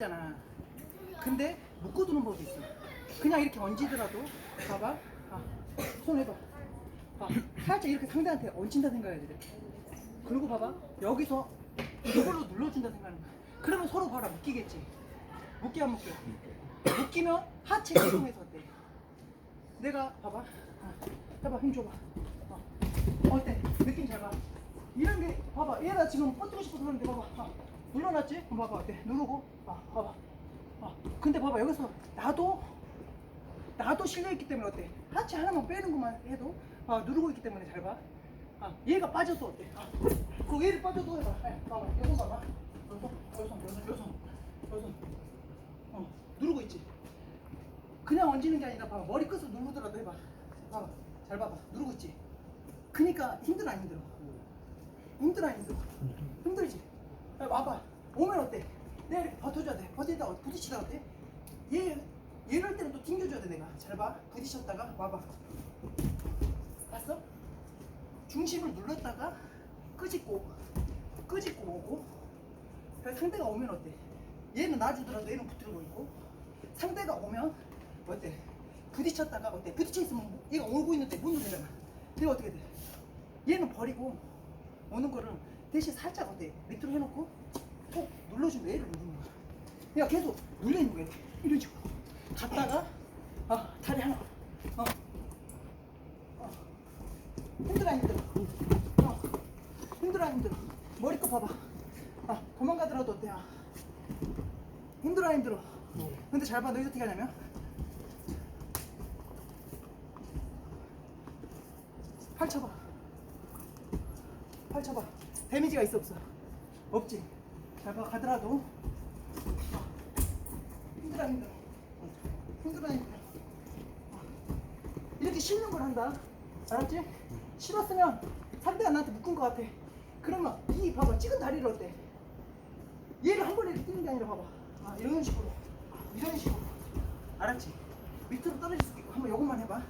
있잖아. 근데 묶어두는 법이 있어. 그냥 이렇게 얹히더라도 봐봐. 아, 손 해봐. 봐. 살짝 이렇게 상대한테 얹힌다 생각해야 돼. 그리고 봐봐. 여기서 이걸로 눌러준다 생각하는 거야. 그러면 서로 봐라 묶이겠지. 묶기 안 묶여. 묶이면 하체 이동해서 어때? 내가 봐봐. 아, 해봐 힘 줘봐. 어. 어때? 느낌 잘 봐. 이런 게 봐봐. 얘가 지금 뻗고 싶어서 그러는데 봐봐. 아, 눌러놨지? 그럼 봐봐. 어때? 누르고. 아, 봐봐. 아, 근데 봐봐. 여기서 나도 나도 실려있기 때문에 어때? 하체 하나만 빼는 것만 해도 아, 누르고 있기 때문에 잘 봐. 아, 얘가 빠져도 어때? 아, 그리고 얘를 빠져도 해봐. 아, 봐봐. 요거 봐봐. 요손, 요손. 어, 누르고 있지? 그냥 얹는 게 아니라 봐봐. 머리 끝을 누르더라도 해봐. 봐봐. 잘 봐봐. 누르고 있지? 그니까 힘들어 안 힘들어? 힘들어 안 힘들어? 힘들지? 야, 와봐. 오면 어때? 내가 이렇게 버텨줘야 돼. 버티다 부딪히다 어때? 얘 얘럴 때는 또 튕겨줘야 돼 내가. 잘 봐. 부딪혔다가 와봐. 봤어? 중심을 눌렀다가 끄집고 끄집고 오고 상대가 오면 어때? 얘는 놔주더라도 얘는 붙들고 있고 상대가 오면 어때? 부딪혔다가 어때? 부딪혀 있으면 얘가 오고 있는데 못 누르잖아. 얘가 어떻게 돼? 얘는 버리고 오는 거를 대신 살짝 어때? 밑으로 해놓고 꼭 눌러주면 얘를 누르는 거야. 그냥 계속 눌려 있는 거야. 이런 식으로. 갔다가 아 다리 하나. 어. 어. 힘들어 안 힘들어? 어. 힘들어 안 힘들어? 머리끝 봐봐. 아 도망가더라도 어때? 아. 힘들어 안 힘들어? 근데 잘 봐. 너 이거 어떻게 하냐면 팔 쳐봐. 팔 쳐봐. 데미지가 있어 없어? 없지. 잘 봐. 가더라도 힘들어 안 힘들어? 힘들어 안 힘들어? 이렇게 씹는 걸 한다. 알았지? 씹었으면 상대가 나한테 묶은 것 같아. 그러면 이 봐봐 찍은 다리를 어때? 얘를 한 번에 뛰는 게 아니라 봐봐. 아, 이런 식으로, 이런 식으로. 알았지? 밑으로 떨어질 수 있고 한번 요것만 해봐.